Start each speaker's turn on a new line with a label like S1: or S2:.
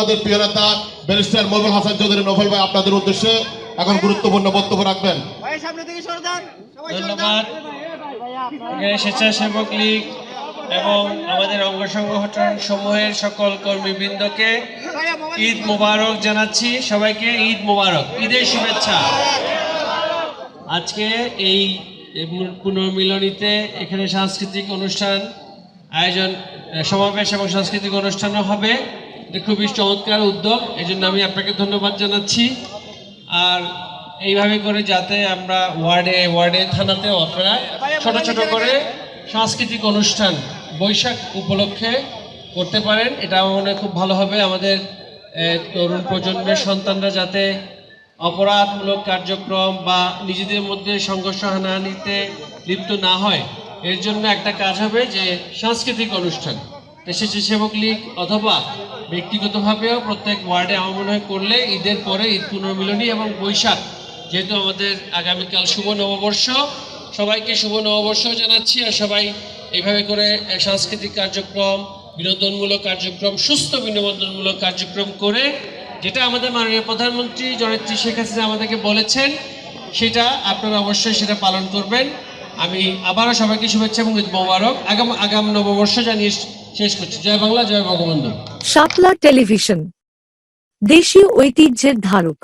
S1: আমাদের প্রিয় নেতা ব্যারিস্টার মবিল হাসান চৌধুরী নোভেল ভাই আপনাদের উদ্দেশ্যে এখন গুরুত্বপূর্ণ বক্তব্য রাখবেন।
S2: ভাই সামনে থেকে সরে যান। সবাই সরে যান।
S3: ধন্যবাদ। স্বেচ্ছাসেবক লীগ এবং আমাদের অঙ্গ সংগঠন সমূহের সকল কর্মীবৃন্দকে ঈদ মোবারক জানাচ্ছি। সবাইকে ঈদ মোবারক ঈদের শুভেচ্ছা। আজকে এই পুনর্মিলনীতে এখানে সাংস্কৃতিক অনুষ্ঠান আয়োজন সমাবেশ এবং সাংস্কৃতিক অনুষ্ঠানও হবে। এটা খুবই চমৎকার উদ্যোগ এই জন্য আমি আপনাকে ধন্যবাদ জানাচ্ছি। আর এইভাবে করে যাতে আমরা ওয়ার্ডে ওয়ার্ডে থানাতেও আপনারা ছোট ছোট করে সাংস্কৃতিক অনুষ্ঠান বৈশাখ উপলক্ষে করতে পারেন। এটা আমার মনে খুব ভালো হবে। আমাদের তরুণ প্রজন্মের সন্তানরা যাতে অপরাধমূলক কার্যক্রম বা নিজেদের মধ্যে সংঘর্ষ হানাহানিতে লিপ্ত না হয়, এর জন্য একটা কাজ হবে যে সাংস্কৃতিক অনুষ্ঠান। স্বেচ্ছাসেবক লীগ অথবা ব্যক্তিগতভাবেও প্রত্যেক ওয়ার্ডে আমার মনে হয় করলে ঈদের পরে ঈদ পুনর্মিলনী এবং বৈশাখ, যেহেতু আমাদের আগামীকাল শুভ নববর্ষ, সবাইকে শুভ নববর্ষ জানাচ্ছি আর সবাই এইভাবে করে সাংস্কৃতিক কার্যক্রম, বিনোদনমূলক কার্যক্রম, সুস্থ বিনোদনমূলক কার্যক্রম করে, যেটা আমাদের মাননীয় প্রধানমন্ত্রী জনেত্রী শেখ হাসিনা আমাদেরকে বলেছেন, সেটা আপনারা অবশ্যই সেটা পালন করবেন। আমি আবারও সবাইকে শুভেচ্ছা এবং ঈদ মোবারক। আগাম আগাম নববর্ষ জানিয়ে শেষ করছি। জয় বাংলা জয় বঙ্গবন্ধু
S4: শাপলা টেলিভিশন দেশীয় ঐতিহ্যের ধারক।